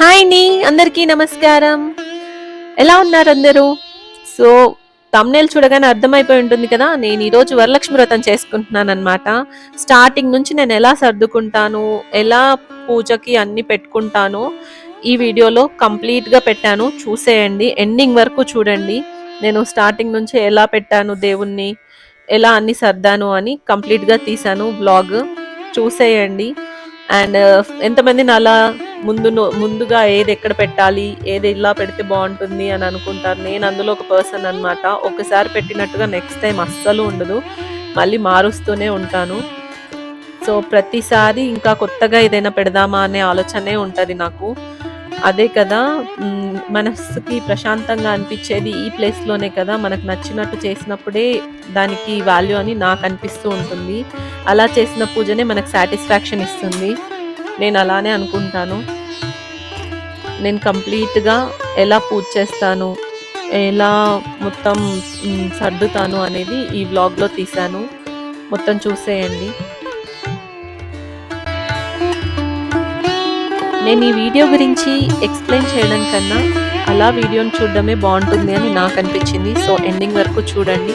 Hi అండి అందరికీ నమస్కారం. ఎలా ఉన్నారు అందరూ? సో తమ్నేల్ చూడగానే అర్థమైపోయి ఉంటుంది కదా నేను ఈరోజు వరలక్ష్మి వ్రతం చేసుకుంటున్నాను అనమాట స్టార్టింగ్ నుంచి నేను ఎలా సర్దుకుంటాను ఎలా పూజకి అన్ని పెట్టుకుంటాను ఈ వీడియోలో కంప్లీట్గా పెట్టాను. చూసేయండి ఎండింగ్ వరకు చూడండి. నేను స్టార్టింగ్ నుంచి ఎలా పెట్టాను దేవుణ్ణి ఎలా అన్ని సర్దాను అని కంప్లీట్గా తీశాను బ్లాగ్ చూసేయండి. అండ్ uh, ఎంతమందిని అలా ముందు ముందుగా ఏది ఎక్కడ పెట్టాలి ఏది ఇలా పెడితే బాగుంటుంది అని అనుకుంటారు. నేను అందులో ఒక పర్సన్ అన్నమాట. ఒకసారి పెట్టినట్టుగా నెక్స్ట్ టైం అస్సలు ఉండదు. మళ్ళీ మారుస్తూనే ఉంటాను. సో ప్రతిసారి ఇంకా కొత్తగా ఏదైనా పెడదామా అనే ఆలోచనే ఉంటుంది నాకు. అదే కదా మనస్సుకి ప్రశాంతంగా అనిపించేది ఈ ప్లేస్లోనే కదా మనకు నచ్చినట్టు చేసినప్పుడే దానికి వాల్యూ అని నాకు అనిపిస్తూ ఉంటుంది. అలా చేసిన పూజనే మనకు సాటిస్ఫాక్షన్ ఇస్తుంది. నేను అలానే అనుకుంటాను. నేను కంప్లీట్గా ఎలా పూజ చేస్తాను ఎలా మొత్తం సర్దుతాను అనేది ఈ వ్లాగ్లో తీశాను. మొత్తం చూసేయండి. నేను ఈ వీడియో గురించి ఎక్స్ప్లెయిన్ చేయడం కన్నా అలా వీడియోని చూడడమే బాగుంటుంది అని నాకు అనిపించింది. సో ఎండింగ్ వరకు చూడండి.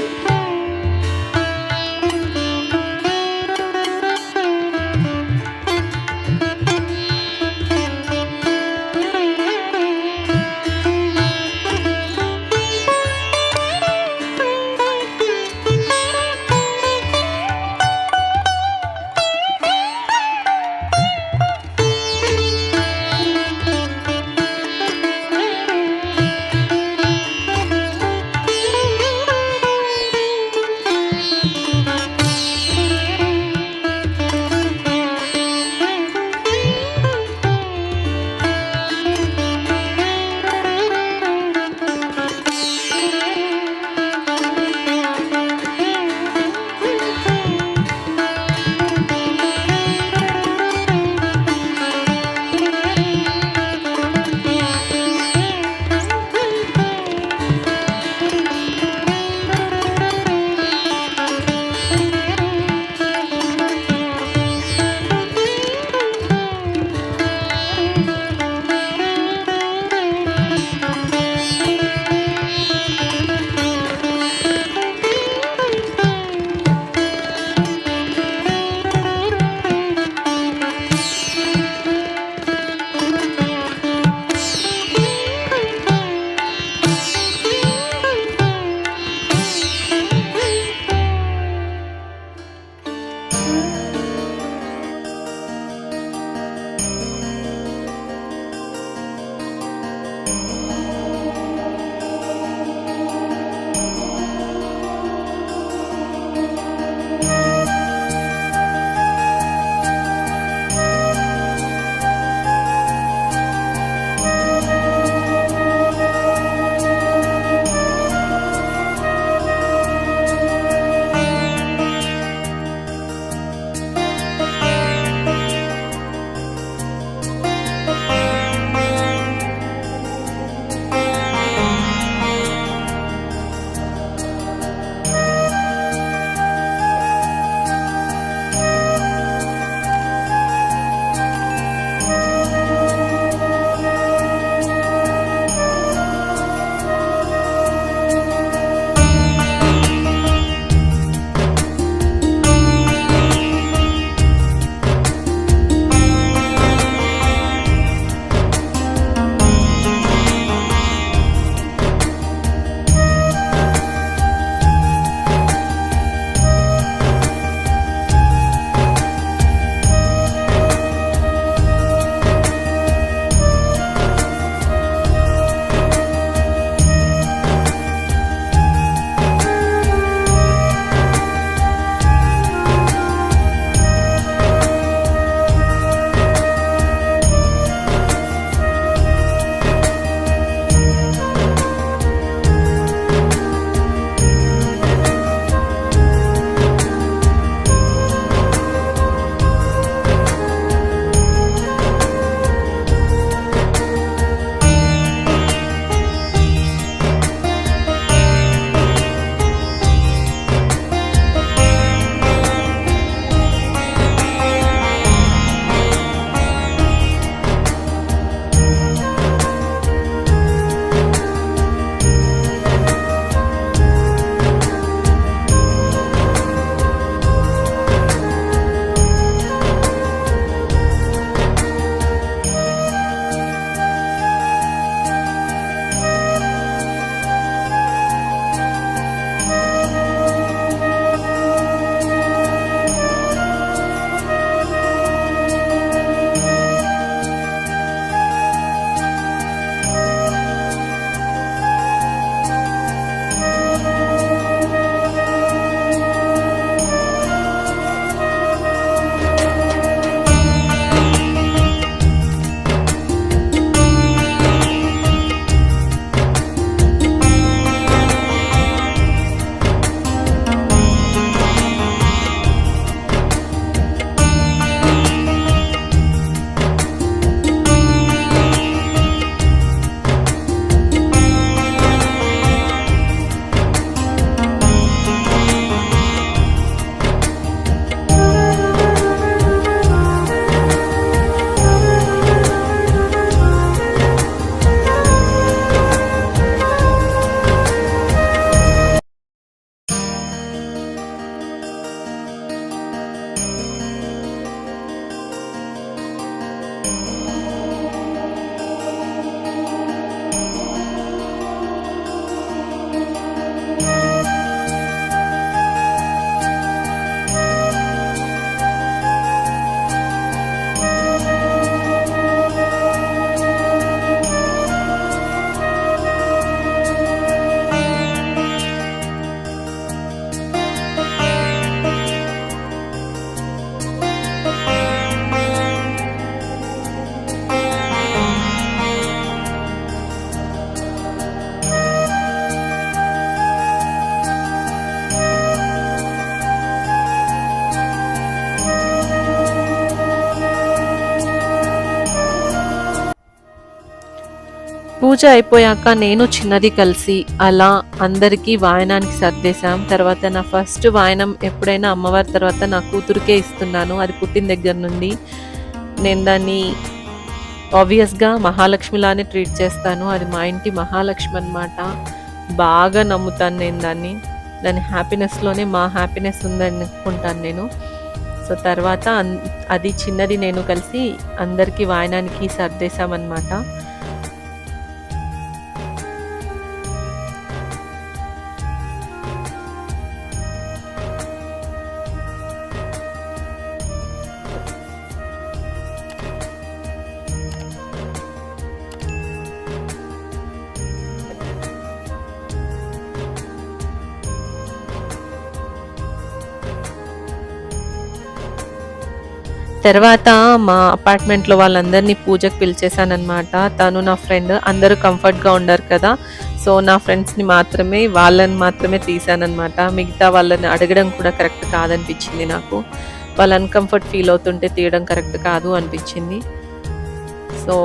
పూజ అయిపోయాక నేను చిన్నది కలిసి అలా అందరికీ వాయనానికి సర్దేశాం. తర్వాత నా ఫస్ట్ వాయనం ఎప్పుడైనా అమ్మవారి తర్వాత నా కూతురికే ఇస్తున్నాను. అది పుట్టిన దగ్గర నుండి నేను దాన్ని ఆబ్వియస్గా మహాలక్ష్మిలానే ట్రీట్ చేస్తాను. అది మా ఇంటి మహాలక్ష్మి అన్నమాట. బాగా నమ్ముతాను నేను దాన్ని. దాని హ్యాపీనెస్లోనే మా హ్యాపీనెస్ ఉందని అనుకుంటాను నేను. సో తర్వాత అన్- అది చిన్నది నేను కలిసి అందరికీ వాయనానికి సర్దేశామన్నమాట. తర్వాత మా అపార్ట్మెంట్లో వాళ్ళందరినీ పూజకు పిలిచేశానమాట తను నా ఫ్రెండ్ అందరూ కంఫర్ట్గా ఉండరు కదా. సో నా ఫ్రెండ్స్ని మాత్రమే వాళ్ళని మాత్రమే తీసానమాట మిగతా వాళ్ళని అడగడం కూడా కరెక్ట్ కాదనిపించింది నాకు. వాళ్ళు అన్కంఫర్ట్ ఫీల్ అవుతుంటే తీయడం కరెక్ట్ కాదు అనిపించింది. సో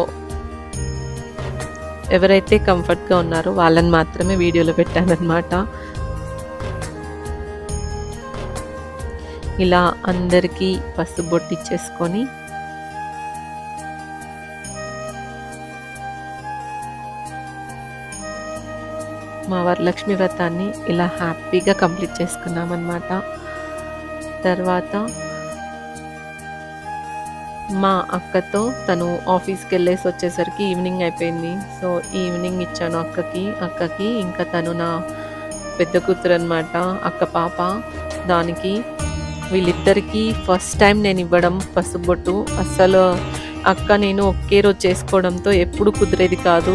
ఎవరైతే కంఫర్ట్గా ఉన్నారో వాళ్ళని మాత్రమే వీడియోలో పెట్టానమాట ఇలా అందరికీ పసుపు బొట్టిచ్చేసుకొని మా వరలక్ష్మి వ్రతాన్ని ఇలా హ్యాపీగా కంప్లీట్ చేసుకున్నాం అనమాట తర్వాత మా అక్కతో తను ఆఫీస్కి వెళ్ళేసి వచ్చేసరికి ఈవినింగ్ అయిపోయింది. సో ఈవినింగ్ ఇచ్చాను అక్కకి. అక్కకి ఇంకా తను నా పెద్ద కూతురు అనమాట అక్క పాప. దానికి వీళ్ళిద్దరికీ ఫస్ట్ టైం నేను ఇవ్వడం పసుబొట్టు. అస్సలు అక్క నేను ఒకే రోజు చేసుకోవడంతో ఎప్పుడు కుదిరేది కాదు.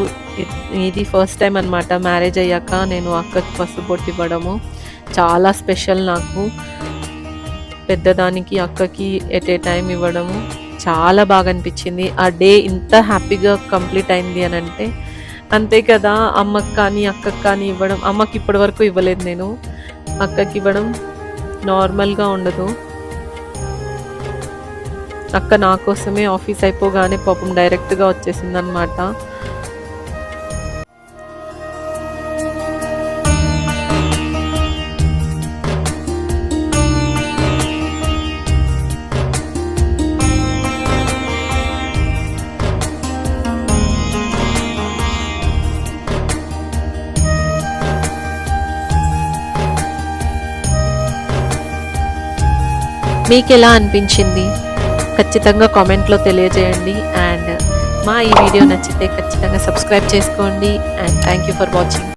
ఇది ఫస్ట్ టైం అనమాట మ్యారేజ్ అయ్యాక నేను అక్కకి పసుబొట్టు ఇవ్వడము. చాలా స్పెషల్ నాకు. పెద్దదానికి అక్కకి ఎట్ ఏ టైం ఇవ్వడము. చాలా బాగా అనిపించింది. ఆ డే ఇంత హ్యాపీగా కంప్లీట్ అయింది అని అంటే అంతే కదా అమ్మకి కానీ అక్కకి కానీ ఇవ్వడం. అమ్మకి ఇప్పటి వరకు ఇవ్వలేదు నేను. అక్కకి ఇవ్వడం నార్మల్గా ఉండదు. అక్క నా కోసమే ఆఫీస్ అయిపోగానే పాపం డైరెక్ట్గా వచ్చేసింది మీకు ఎలా అనిపించింది? ఖచ్చితంగా కామెంట్లో తెలియజేయండి. అండ్ మా ఈ వీడియో నచ్చితే ఖచ్చితంగా సబ్స్క్రైబ్ చేసుకోండి. And thank you for watching.